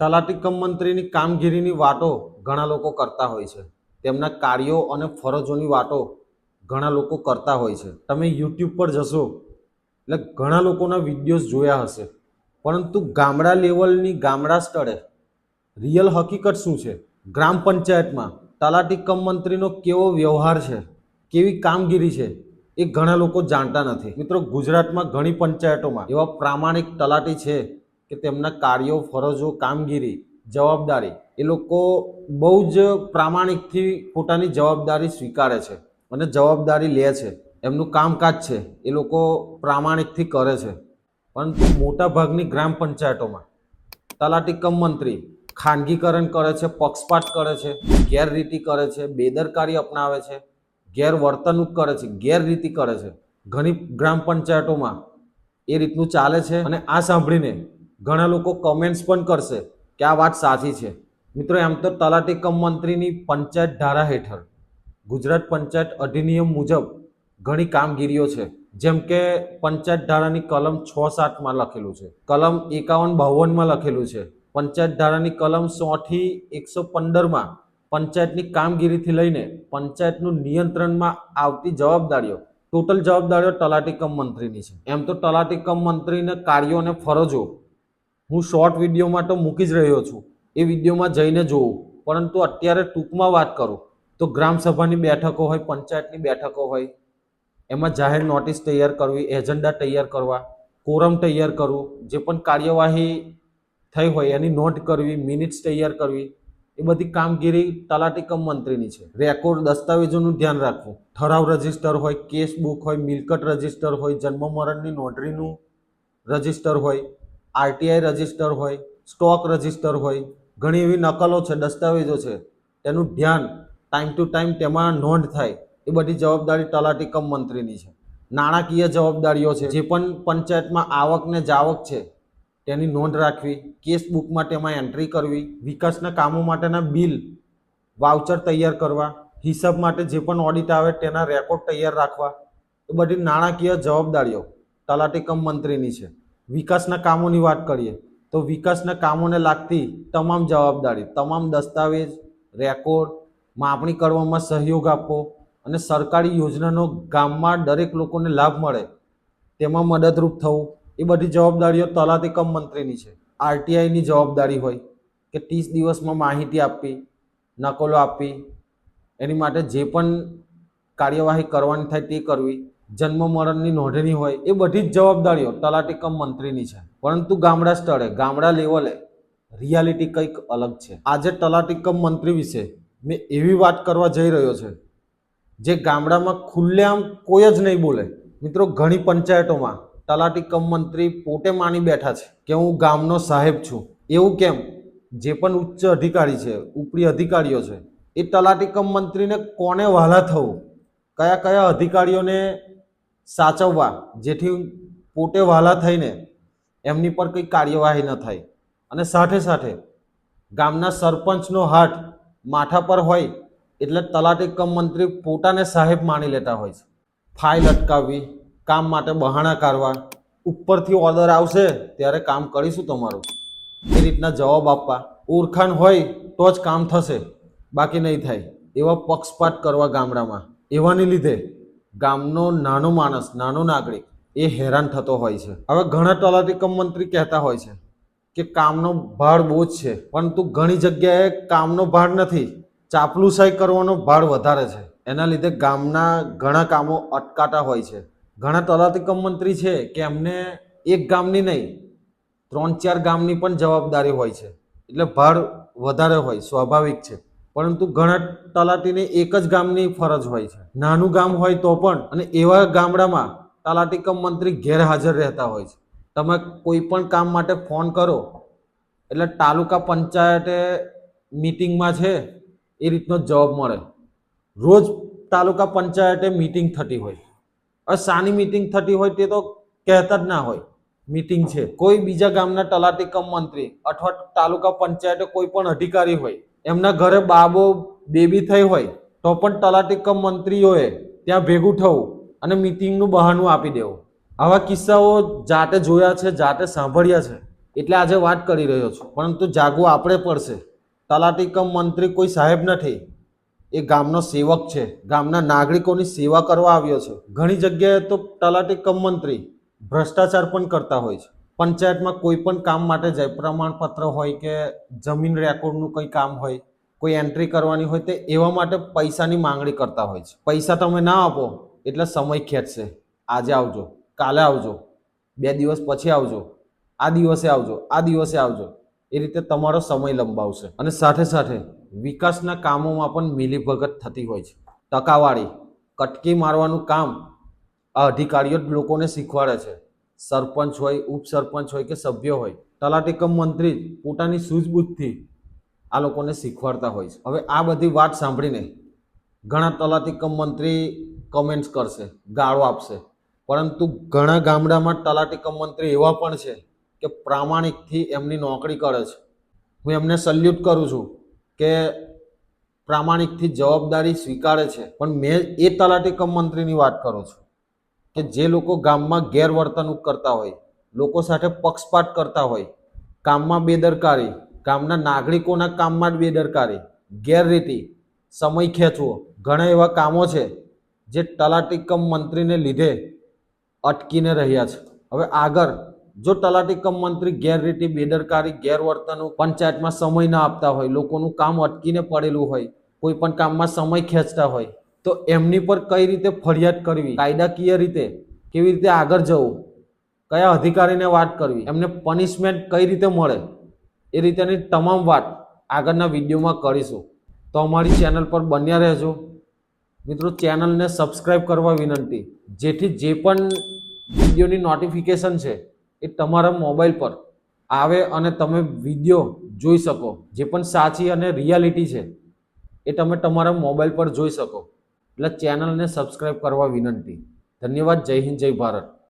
તલાટી કમ મંત્રીની કામગીરીની વાતો ઘણા લોકો કરતા હોય છે. તેમના કાર્યો અને ફરજોની વાતો ઘણા લોકો કરતા હોય છે. તમે યુટ્યુબ પર જશો, એટલે ઘણા લોકોના વિડીયોઝ જોયા હશે. પરંતુ ગામડા લેવલની ગામડા સ્તરે રિયલ હકીકત શું છે? ગ્રામ પંચાયતમાં તલાટી કમ મંત્રીનો કેવો વ્યવહાર છે? કેવી કામગીરી છે? એ ઘણા લોકો જાણતા નથી. મિત્રો, ગુજરાતમાં ઘણી પંચાયતોમાં એવા પ્રામાણિક તલાટી છે કે તેમના કાર્યો, ફરજો, કામગીરી, જવાબદારી એ લોકો બહુ જ પ્રામાણિકથી પોતાની જવાબદારી સ્વીકારે છે અને જવાબદારી લે છે. એમનું કામકાજ છે, એ લોકો પ્રામાણિકથી કરે છે. પરંતુ મોટાભાગની ગ્રામ પંચાયતોમાં તલાટી કમ મંત્રી ખાનગીકરણ કરે છે, પક્ષપાત કરે છે, ગેરરીતિ કરે છે, બેદરકારી અપનાવે છે, ગેરવર્તણૂક કરે છે, ગેરરીતિ કરે છે. ઘણી ગ્રામ પંચાયતોમાં એ રીતનું ચાલે છે અને આ સાંભળીને ઘણા લોકો કમેન્ટ્સ પણ કરશે કે આ વાત સાચી છે. મિત્રો, એમ તો તલાટી કમ મંત્રીની પંચાયત ધારા હેઠળ, ગુજરાત પંચાયત અધિનિયમ મુજબ ઘણી કામગીરીઓ છે. જેમ કે પંચાયત ધારાની કલમ છ સાતમાં લખેલું છે, કલમ એકાવન બાવનમાં લખેલું છે. પંચાયત ધારાની કલમ સોથી એકસો પંદરમાં પંચાયતની કામગીરીથી લઈને પંચાયતનું નિયંત્રણમાં આવતી જવાબદારીઓ, ટોટલ જવાબદારીઓ તલાટી કમ મંત્રીની છે. એમ તો તલાટી કમ મંત્રીને કાર્યો અને ફરજો હું શોર્ટ વિડીયોમાં તો મૂકી જ રહ્યો છું. એ વિડીયોમાં જઈને જોઉં. પરંતુ અત્યારે ટૂંકમાં વાત કરું. તો ગ્રામસભાની બેઠકો હોય, પંચાયતની બેઠકો હોય, એમાં જાહેર નોટિસ તૈયાર કરવી એજન્ડા તૈયાર કરવા કોરમ તૈયાર કરવું, જે પણ કાર્યવાહી થઈ હોય એની નોટ કરવી મિનિટ્સ તૈયાર કરવી, એ બધી કામગીરી તલાટી કમ મંત્રીની છે. રેકોર્ડ દસ્તાવેજોનું ધ્યાન રાખવું. ઠરાવ રજિસ્ટર હોય કેસ બુક હોય, મિલકત રજિસ્ટર હોય, જન્મ મરણની નોટરીનું રજિસ્ટર હોય આરટીઆઈ રજિસ્ટર હોય, સ્ટોક રજિસ્ટર હોય, ઘણી એવી નકલો છે, દસ્તાવેજો છે, તેનું ધ્યાન ટાઈમ ટુ ટાઈમ તેમાં નોંધ થાય, એ બધી જવાબદારી તલાટી કમ મંત્રીની છે. નાણાકીય જવાબદારીઓ છે, જે પણ પંચાયતમાં આવક ને જાવક છે, તેની નોંધ રાખવી, કેસ બુકમાં તેમાં એન્ટ્રી કરવી, વિકાસના કામો માટેના બિલ, વાઉચર તૈયાર કરવા, હિસાબ માટે જે પણ ઓડિટ આવે તેના રેકોર્ડ તૈયાર રાખવા, એ બધી નાણાકીય જવાબદારીઓ તલાટી કમ મંત્રીની છે. વિકાસના કામોની વાત કરીએ, તો વિકાસના કામોને લાગતી તમામ જવાબદારી, તમામ દસ્તાવેજ, રેકોર્ડ, માપણી કરવામાં સહયોગ આપવો અને સરકારી યોજનાનો ગામમાં દરેક લોકોને લાભ મળે, તેમાં મદદરૂપ થવું, એ બધી જવાબદારીઓ તલાટી કમ મંત્રીની છે. આરટીઆઈની જવાબદારી હોય કે ત્રીસ દિવસમાં માહિતી આપવી, નકલો આપવી, એની માટે જે પણ કાર્યવાહી કરવાની થાય તે કરવી. જન્મ મરણની નોંધણી હોય એ બધી જ જવાબદારીઓ તલાટી કમ મંત્રીની છે. પરંતુ ગામડા સ્થળે, ગામડા લેવલે રિયાલિટી કંઈક અલગ છે. આજે તલાટી કમ મંત્રી વિશે મેં એવી વાત કરવા જઈ રહ્યો છે જે ગામડામાં ખુલ્લેઆમ કોઈ જ નહીં બોલે. મિત્રો, ઘણી પંચાયતોમાં તલાટી કમ મંત્રી પોતે માની બેઠા છે કે હું ગામનો સાહેબ છું. એવું કેમ? જે પણ ઉચ્ચ અધિકારી છે, ઉપરી અધિકારીઓ છે, એ તલાટી કમ મંત્રીને કોને વહાલા થવું? કયા કયા અધિકારીઓને સાચવવા, જેથી પોતે વહાલા થઈને એમની પર કંઈ કાર્યવાહી ન થાય. અને સાથે સાથે ગામના સરપંચનો હાથ માથા પર હોય એટલે તલાટી કમ મંત્રી પોતાને સાહેબ માની લેતા હોય છે. ફાઇલ અટકાવવી, કામ માટે બહાણા કાઢવા, ઉપરથી ઓર્ડર આવશે ત્યારે કામ કરીશું તમારું. એ રીતના જવાબ આપવા. ઓળખાણ હોય તો જ કામ થશે, બાકી નહીં થાય. એવા પક્ષપાત કરવા ગામડામાં. એવાને લીધે ગામનો નાનો માણસ, નાનો નાગરિક, એ હેરાન થતો હોય છે. હવે ઘણા તલાટી કમ મંત્રી કહેતા હોય છે કે કામનો ભાર બહુ જ છે, પરંતુ ઘણી જગ્યાએ કામનો ભાર નથી. ચાપલુસાઈ કરવાનો ભાર વધારે છે. એના લીધે ગામના ઘણા કામો અટકાતા હોય છે. ઘણા તલાટી કમ મંત્રી છે કે એમને એક ગામની નહીં, ત્રણ ચાર ગામની પણ જવાબદારી હોય છે. એટલે ભાર વધારે હોય, સ્વાભાવિક છે. પરંતુ ઘણા તલાટીને એક જ ગામની ફરજ હોય છે. નાનું ગામ હોય તો પણ અને એવા ગામડામાં તલાટી કમ મંત્રી ગેરહાજર રહેતા હોય છે. તમે કોઈ પણ કામ માટે ફોન કરો. એટલે તાલુકા પંચાયતે મિટિંગમાં છે, એ રીતનો જવાબ મળે. રોજ તાલુકા પંચાયતે મિટિંગ થતી હોય. હવે શાની મિટિંગ થતી હોય તે તો કહેતા જ ના હોય. મિટિંગ છે. કોઈ બીજા ગામના તલાટી કમ મંત્રી અથવા તાલુકા પંચાયતે કોઈ પણ અધિકારી હોય એમના ઘરે બાબો, બેબી થઈ હોય, તો પણ તલાટી કમ મંત્રીઓએ ત્યાં ભેગું થવું અને મિટિંગનું બહાનું આપી દેવું. આવા કિસ્સાઓ જાતે જોયા છે, જાતે સાંભળ્યા છે, એટલે આજે વાત કરી રહ્યો છું. પરંતુ જાગવું આપણે પડશે. તલાટી કમ મંત્રી કોઈ સાહેબ નથી. એ ગામનો સેવક છે. ગામના નાગરિકોની સેવા કરવા આવ્યો છે. ઘણી જગ્યાએ તો તલાટી કમ મંત્રી ભ્રષ્ટાચાર પણ કરતા હોય છે. પંચાયતમાં કોઈ પણ કામ માટે જાય પ્રમાણપત્ર હોય કે જમીન રેકોર્ડનું કંઈ કામ હોય, કોઈ એન્ટ્રી કરવાની હોય તે એવા માટે પૈસાની માંગણી કરતા હોય છે. પૈસા તમે ના આપો એટલે સમય ખેંચશે. આજે આવજો, કાલે આવજો, બે દિવસ પછી આવજો, આ દિવસે આવજો, આ દિવસે આવજો. એ રીતે તમારો સમય લંબાવશે. અને સાથે સાથે વિકાસના કામોમાં પણ મિલીભગત થતી હોય છે. ટકાવાળી કટકી મારવાનું કામ આ અધિકારીઓ લોકોને શીખવાડે છે. સરપંચ હોય, ઉપસરપંચ હોય કે સભ્ય હોય, તલાટી કમ મંત્રી જ પોતાની સૂઝબૂઝથી આ લોકોને શીખવાડતા હોય છે. હવે આ બધી વાત સાંભળીને ઘણા તલાટી કમ મંત્રી કમેન્ટ્સ કરશે, ગાળો આપશે. પરંતુ ઘણા ગામડામાં તલાટી કમ મંત્રી એવા પણ છે કે પ્રામાણિકથી એમની નોકરી કરે છે. હું એમને સલ્યુટ કરું છું કે પ્રામાણિકથી જવાબદારી સ્વીકારે છે. પણ મેં એ તલાટી કમ મંત્રીની વાત કરું છું. કે જે લોકો ગામમાં ગેરવર્તણૂક કરતા હોય, લોકો સાથે પક્ષપાત કરતા હોય, કામમાં બેદરકારી, ગામના નાગરિકોના કામમાં જ બેદરકારી, ગેરરીતિ, સમય ખેંચવો, ઘણા એવા કામો છે જે તલાટીકમ મંત્રીને લીધે અટકીને રહ્યા છે. હવે આગળ, જો તલાટીકમ મંત્રી ગેરરીતિ, બેદરકારી, ગેરવર્તણૂક, પંચાયતમાં સમય ના આપતા હોય, લોકોનું કામ અટકીને પડેલું હોય, કોઈ પણ કામમાં સમય ખેંચતા હોય તો એમની પર કઈ રીતે ફરિયાદ કરવી? કાયદાકીય રીતે કેવી રીતે આગળ જવું? કયા અધિકારીને વાત કરવી? એમને પનિશમેન્ટ કઈ રીતે મળે? એ રીતેની તમામ વાત આગળના વિડીયોમાં કરીશું. તો અમારી ચેનલ પર બન્યા રહેજો. મિત્રો, ચેનલને સબસ્ક્રાઇબ કરવા વિનંતી. જેથી જે પણ વિડીયોની નોટિફિકેશન છે એ તમારા મોબાઈલ પર આવે અને તમે વીડિયો જોઈ શકો. જે પણ સાચી અને રિયાલિટી છે એ તમે તમારા મોબાઈલ પર જોઈ શકો. એટલે ચેનલને સબસ્ક્રાઈબ કરવા વિનંતી. ધન્યવાદ. જય હિન્દ જય ભારત.